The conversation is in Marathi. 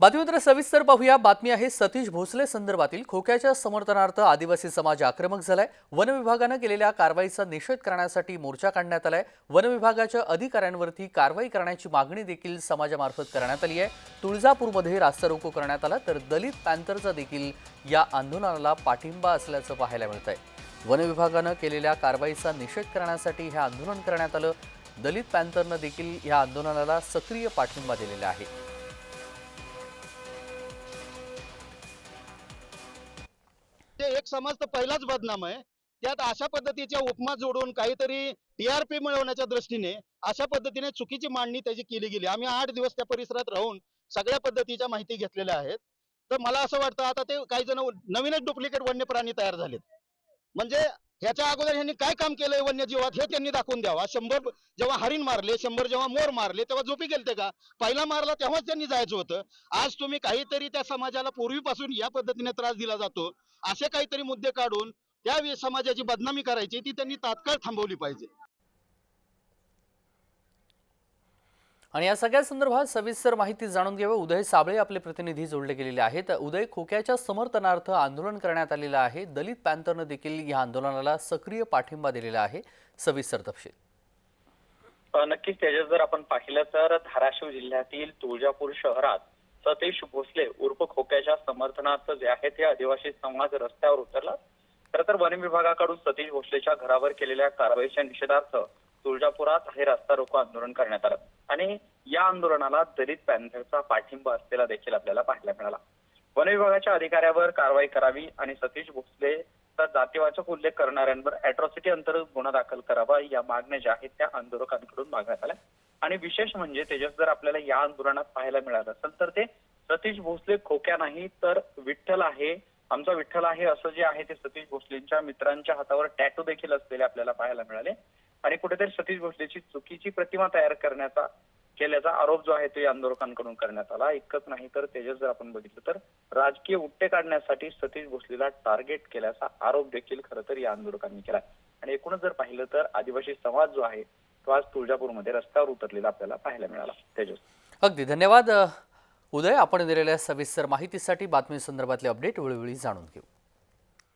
बातमीपत्र सविस्तर पाहूया. बातमी आहे सतीश भोसले संदर्भातील. खोक्याच्या समर्थनार्थ आदिवासी समाज आक्रमक झालाय. वन विभागानं केलेल्या कारवाईचा निषेध करण्यासाठी मोर्चा काढण्यात आलाय. वन विभागाच्या अधिकाऱ्यांवरती कारवाई करण्याची मागणी देखील समाजामार्फत करण्यात आली आहे. तुळजापूरमध्ये रास्ता रोको करण्यात आला तर दलित पॅन्थरचा देखील या आंदोलनाला पाठिंबा असल्याचं पाहायला मिळत आहे वन विभागानं केलेल्या कारवाईचा निषेध करण्यासाठी हे आंदोलन करण्यात आलं. दलित पॅन्थरनं देखील या आंदोलनाला सक्रिय पाठिंबा दिलेला आहे. म्हणजे एक समाज तर पहिलाच बदनाम आहे. त्यात अशा पद्धतीच्या उपमा जोडून काहीतरी टीआरपी मिळवण्याच्या दृष्टीने अशा पद्धतीने चुकीची मांडणी त्याची केली गेली. आम्ही आठ दिवस त्या परिसरात राहून सगळ्या पद्धतीच्या माहिती घेतलेल्या आहेत. तर मला असं वाटतं आता ते काही जण नवीनच डुप्लिकेट वन्य प्राणी तयार झालेत. म्हणजे ह्याच्या अगोदर ह्यांनी काय काम केलंय वन्यजीवात? हे त्यांनी दाखवून द्यावा. शंभर जेव्हा हरिण मारले शंभर जेव्हा मोर मारले तेव्हा झोपी गेलते का? पहिला मारला तेव्हाच त्यांनी जायचं होतं. आज तुम्ही काहीतरी त्या समाजाला पूर्वीपासून या पद्धतीने त्रास दिला जातो. असे काहीतरी मुद्दे काढून त्या समाजाची बदनामी करायची ती त्यांनी तात्काळ थांबवली पाहिजे. आणि या सगळ्या संदर्भात सविस्तर माहिती जाणून घ्यावी उदय साबळे आपले प्रतिनिधी जोडले गेलेले आहेत. उदय खोक्याच्या समर्थनार्थ आंदोलन करण्यात आलेलं आहे. दलित पॅन्थरनं देखील या आंदोलनाला सक्रिय पाठिंबा दिलेला आहे. सविस्तर तपशील. नक्कीच त्याच्यात जर आपण पाहिलं तर धाराशिव जिल्ह्यातील तुळजापूर शहरात सतीश भोसले उर्फ खोक्याच्या समर्थनार्थ जे आहे ते आदिवासी समाज रस्त्यावर उतरला. खरं तर वन विभागाकडून सतीश भोसलेच्या घरावर केलेल्या कारवाईच्या निषेधार्थ तुळजापुरात हे रस्ता रोको आंदोलन करण्यात आलं. आणि या आंदोलनाला दलित पॅन्थरचा पाठिंबा असलेला देखील आपल्याला पाहायला मिळाला. वन विभागाच्या अधिकाऱ्यावर कारवाई करावी आणि सतीश भोसले जातीवाचक उल्लेख करणाऱ्यांवर अॅट्रॉसिटी अंतर्गत गुन्हा दाखल करावा या मागण्या ज्या आहेत त्या आंदोलकांकडून मागण्यात आल्या. आणि विशेष म्हणजे तेजस जर आपल्याला या आंदोलनात पाहायला मिळालं असेल तर ते सतीश भोसले खोक्या नाही तर विठ्ठल आहे आमचा विठ्ठल आहे असं जे आहे ते सतीश भोसलेंच्या मित्रांच्या हातावर टॅटू देखील असलेले आपल्याला पाहायला मिळाले. आणि कुठेतरी सतीश भोसलेची चुकीची प्रतिमा तयार करण्याचा केल्याचा आरोप जो आहे तो या आंदोलकांकडून करण्यात आला. इतकंच नाही तर तेजस जर आपण बघितलं तर राजकीय उट्टे काढण्यासाठी सतीश भोसलेला टार्गेट केल्याचा आरोप देखील खरं तर या आंदोलकांनी केला. आणि एकूणच जर पाहिलं तर आदिवासी समाज जो आहे तो आज तुळजापूरमध्ये रस्त्यावर उतरलेला आपल्याला पाहायला मिळाला. तेजस. अगदी. धन्यवाद. उदय आपण दिलेल्या सविस्तर माहितीसाठी बातमी संदर्भातले अपडेट वेळोवेळी जाणून घेऊ.